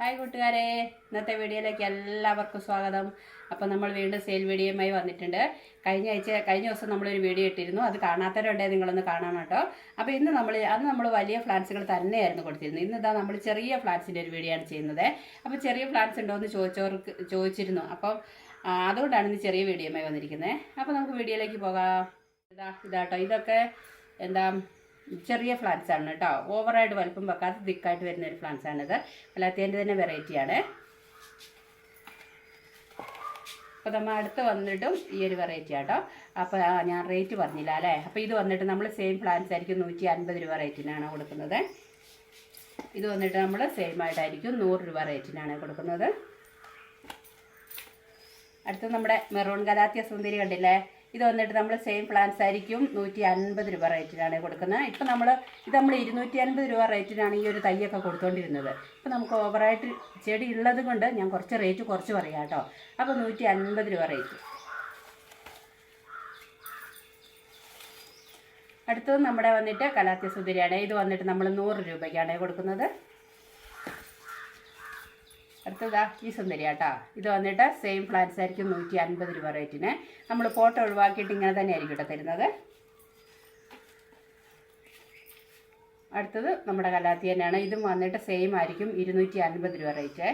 Hi കൂട്ടുകാരെ. ഇന്നത്തെ വീഡിയോയിലേക്ക് എല്ലാവർക്കും സ്വാഗതം. അപ്പോൾ നമ്മൾ വീണ്ടും സെയിൽ വീഡിയോയുമായി വന്നിട്ടുണ്ട്. കഴിഞ്ഞ ആഴ്ച കഴിഞ്ഞ ദിവസം നമ്മളൊരു വീഡിയോ ഇട്ടിരുന്നു. അത് കാണാത്തവരുണ്ടെങ്കിൽ നിങ്ങളൊന്ന് കാണണം കേട്ടോ. അപ്പോൾ ഇന്ന് നമ്മൾ അന്ന് നമ്മൾ വലിയ ഫ്ലാറ്റ്സുകൾ തന്നെയായിരുന്നു കൊടുത്തിരുന്നത്. ഇന്ന് ഇതാ നമ്മൾ ചെറിയ ഫ്ലാറ്റ്സിന്റെ ഒരു വീഡിയോ ആണ് ചെയ്യുന്നത്. അപ്പോൾ ചെറിയ ഫ്ലാറ്റ്സ് ഉണ്ടോ എന്ന് ചോദിച്ചവർക്ക് ചോദിച്ചിരുന്നു. അപ്പം അതുകൊണ്ടാണ് ഇന്ന് ചെറിയ വീഡിയോയുമായി വന്നിരിക്കുന്നത്. അപ്പോൾ നമുക്ക് വീഡിയോയിലേക്ക് പോകാം. ഇതാ ഇതാട്ടോ ഇതൊക്കെ എന്താ ചെറിയ ഫ്ലാൻസ് ആണ് കേട്ടോ. ഓവറായിട്ട് വലുപ്പം വെക്കാതെ തിക്കായിട്ട് വരുന്ന ഒരു ഫ്ലാൻസ് ആണിത്. കലാത്തിയന്റെ തന്നെ വെറൈറ്റിയാണ് അപ്പോൾ നമ്മൾ അടുത്ത് വന്നിട്ടും ഈ ഒരു വെറൈറ്റി ആട്ടോ. അപ്പോൾ ഞാൻ റേറ്റ് പറഞ്ഞില്ല അല്ലേ? അപ്പോൾ ഇത് വന്നിട്ട് നമ്മൾ സെയിം പ്ലാൻസ് ആയിരിക്കും നൂറ്റി അൻപത് രൂപ റേറ്റിനാണ് കൊടുക്കുന്നത്. ഇത് വന്നിട്ട് നമ്മൾ സെയിം ആയിട്ടായിരിക്കും നൂറ് രൂപ റേറ്റിനാണ് കൊടുക്കുന്നത്. അടുത്ത് നമ്മുടെ മെറൂൺ കലാത്തിയ സുന്ദരി കണ്ടില്ലേ? ഇത് വന്നിട്ട് നമ്മൾ സെയിം പ്ലാൻസ് ആയിരിക്കും. നൂറ്റി അൻപത് രൂപ റേറ്റിനാണ് കൊടുക്കുന്നത്. ഇപ്പം നമ്മൾ ഇത് നമ്മൾ ഇരുന്നൂറ്റി അൻപത് രൂപ റേറ്റിനാണ് ഈ ഒരു തൈയൊക്കെ കൊടുത്തുകൊണ്ടിരുന്നത് ഇപ്പം നമുക്ക് ഓവറായിട്ട് ചെടി ഉള്ളത് കൊണ്ട് ഞാൻ കുറച്ച് റേറ്റ് കുറച്ച് പറയാം കേട്ടോ. അപ്പോൾ നൂറ്റി അൻപത് രൂപ റേറ്റ് അടുത്തത് നമ്മുടെ വന്നിട്ട് കലാത്തി സുന്ദരിയാണ്. ഇത് വന്നിട്ട് നമ്മൾ നൂറ് രൂപയ്ക്കാണ് കൊടുക്കുന്നത്. അടുത്തതാ ഈ സുന്ദരിയാട്ടാ ഇത് വന്നിട്ട് സെയിം ഫ്ലാറ്റ്സ് ആയിരിക്കും നൂറ്റി അൻപത് രൂപ റേറ്റിന് നമ്മൾ ഫോട്ടോ ഒഴിവാക്കിയിട്ട് ഇങ്ങനെ തന്നെ ആയിരിക്കും കേട്ടോ തരുന്നത്. അടുത്തത് നമ്മുടെ കലാത്തി തന്നെയാണ്. ഇതും വന്നിട്ട് സെയിം ആയിരിക്കും ഇരുന്നൂറ്റി അൻപത് രൂപ റേറ്റ്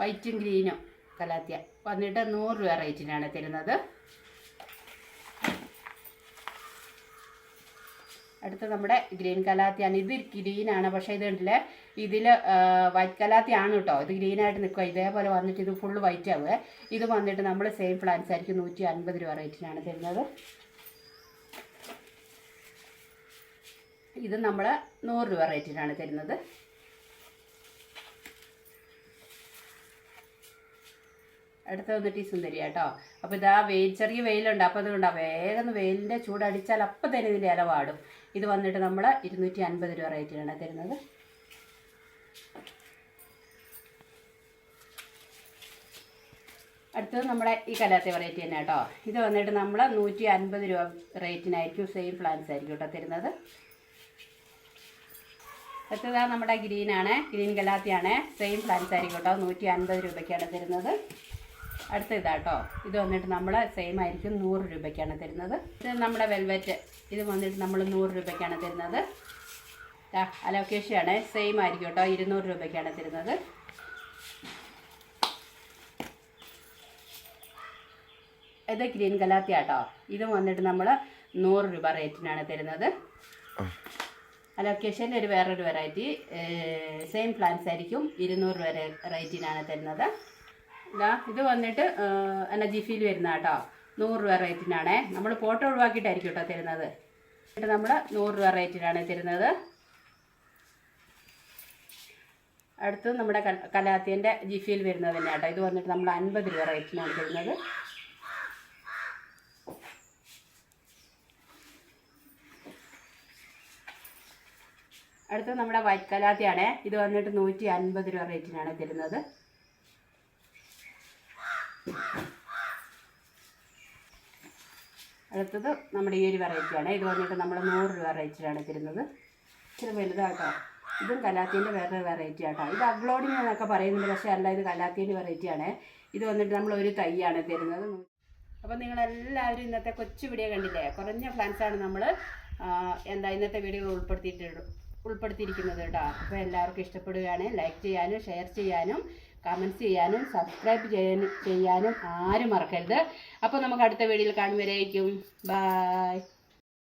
വൈറ്റും ഗ്രീനും കലാത്തിയ. വന്നിട്ട് നൂറ് രൂപ റേറ്റിനാണ് തരുന്നത്. അടുത്ത നമ്മുടെ ഗ്രീൻ കലാത്തിയാണ്. ഇത് ഗ്രീനാണ് പക്ഷേ ഇത് ഉണ്ടല്ലേ ഇതിൽ വൈറ്റ് കലാത്തിയാണ് കേട്ടോ. ഇത് ഗ്രീനായിട്ട് നിൽക്കുക ഇതേപോലെ വന്നിട്ട് ഇത് ഫുള്ള് വൈറ്റ് ആവുക ഇത് വന്നിട്ട് നമ്മൾ സെയിം പ്ലാൻസ് ആയിരിക്കും. നൂറ്റി അൻപത് രൂപ റേറ്റിനാണ് തരുന്നത്. ഇത് നമ്മൾ നൂറ് രൂപ റേറ്റിനാണ് തരുന്നത്. അടുത്ത വന്നിട്ട് ഈ സുന്ദരി കേട്ടോ. അപ്പോൾ ഇതാ വെയിൽ ചെറിയ വെയിലുണ്ട്. അപ്പോൾ അതുകൊണ്ടാണ് വേഗം വെയിലിന്റെ ചൂടടിച്ചാൽ അപ്പം തന്നെ ഇതിന്റെ ഇല വാടും. ഇത് വന്നിട്ട് നമ്മൾ ഇരുന്നൂറ്റി അൻപത് രൂപ റേറ്റിനാണ് തരുന്നത്. അടുത്തത് നമ്മുടെ ഈ കലാത്തെ വെറൈറ്റി തന്നെ കേട്ടോ. ഇത് വന്നിട്ട് നമ്മൾ നൂറ്റി അൻപത് രൂപ റേറ്റിനായിരിക്കും സെയിം പ്ലാൻസ് ആയിരിക്കും കേട്ടോ തരുന്നത്. അടുത്തതാണ് നമ്മുടെ ഗ്രീനാണ്. ഗ്രീൻ കലാത്തിയാണ് സെയിം പ്ലാൻസ് ആയിരിക്കും കേട്ടോ. നൂറ്റി അൻപത് രൂപയ്ക്കാണ് തരുന്നത്. അടുത്ത ഇതാട്ടോ. ഇത് വന്നിട്ട് നമ്മൾ സെയിം ആയിരിക്കും നൂറ് രൂപയ്ക്കാണ് തരുന്നത്. ഇത് നമ്മുടെ വെൽവെറ്റ് ഇത് വന്നിട്ട് നമ്മൾ നൂറ് രൂപയ്ക്കാണ് തരുന്നത്. അലോക്കേഷയാണ് സെയിം ആയിരിക്കും കേട്ടോ. ഇരുന്നൂറ് രൂപയ്ക്കാണ് തരുന്നത്. ഇത് ഗ്രീൻ കലാത്തി ആട്ടോ. ഇത് വന്നിട്ട് നമ്മൾ നൂറ് രൂപ റേറ്റിനാണ് തരുന്നത്. അലോക്കേഷന്റെ ഒരു വേറൊരു വെറൈറ്റി സെയിം പ്ലാൻസ് ആയിരിക്കും ഇരുന്നൂറ് രൂപ റേറ്റിനാണ് തരുന്നത്. ഇതാ ഇത് വന്നിട്ട് എന്നാ ജിഫിയിൽ വരുന്ന കേട്ടോ. നൂറ് രൂപ റേറ്റിനാണ്. നമ്മൾ ഫോട്ടോ ഒഴിവാക്കിയിട്ടായിരിക്കും കേട്ടോ തരുന്നത്. എന്നിട്ട് നമ്മൾ നൂറ് രൂപ റേറ്റിനാണ് തരുന്നത്. അടുത്ത് നമ്മുടെ കലാത്തിന്റെ ജിഫിയിൽ വരുന്നത് തന്നെ കേട്ടോ. ഇത് വന്നിട്ട് നമ്മൾ അൻപത് രൂപ റേറ്റിനാണ് തരുന്നത്. അടുത്ത് നമ്മുടെ വൈറ്റ് കലാത്തിയാണ്. ഇത് വന്നിട്ട് നൂറ്റി അൻപത് രൂപ റേറ്റിനാണ് തരുന്നത്. അടുത്തത് നമ്മുടെ ഈ ഒരു വെറൈറ്റിയാണ്. ഇത് വന്നിട്ട് നമ്മൾ നൂറ് രൂപ റേറ്റിലാണ് തരുന്നത് ഇച്ചിരി വലുതാട്ടോ. ഇതും കലാത്തിന്റെ വേറൊരു വെറൈറ്റി ആട്ടോ. ഇത് അപ്ലോഡിങ് എന്നൊക്കെ പറയുന്നുണ്ട് പക്ഷേ അല്ല ഇത് കലാത്തിന്റെ വെറൈറ്റിയാണ് ഇത് വന്നിട്ട് നമ്മൾ ഒരു തൈയാണ് തരുന്നത്. അപ്പോൾ നിങ്ങളെല്ലാവരും ഇന്നത്തെ കൊച്ചു വീഡിയോ കണ്ടില്ലേ? കുറഞ്ഞ പ്ലാൻസാണ് നമ്മൾ എന്താ ഇന്നത്തെ വീഡിയോ ഉൾപ്പെടുത്തിയിട്ട് ഉൾപ്പെടുത്തിയിരിക്കുന്നത് കേട്ടോ. അപ്പോൾ എല്ലാവർക്കും ഇഷ്ടപ്പെടുകയാണ്. ലൈക്ക് ചെയ്യാനും ഷെയർ ചെയ്യാനും. കമന്റ്സ് ചെയ്യാനും സബ്സ്ക്രൈബ് ചെയ്യാനും ചെയ്യാനും ആരും മറക്കരുത്. അപ്പോൾ നമുക്ക് അടുത്ത വീഡിയോയിൽ കാണുമ്പോഴേക്കും ബായ്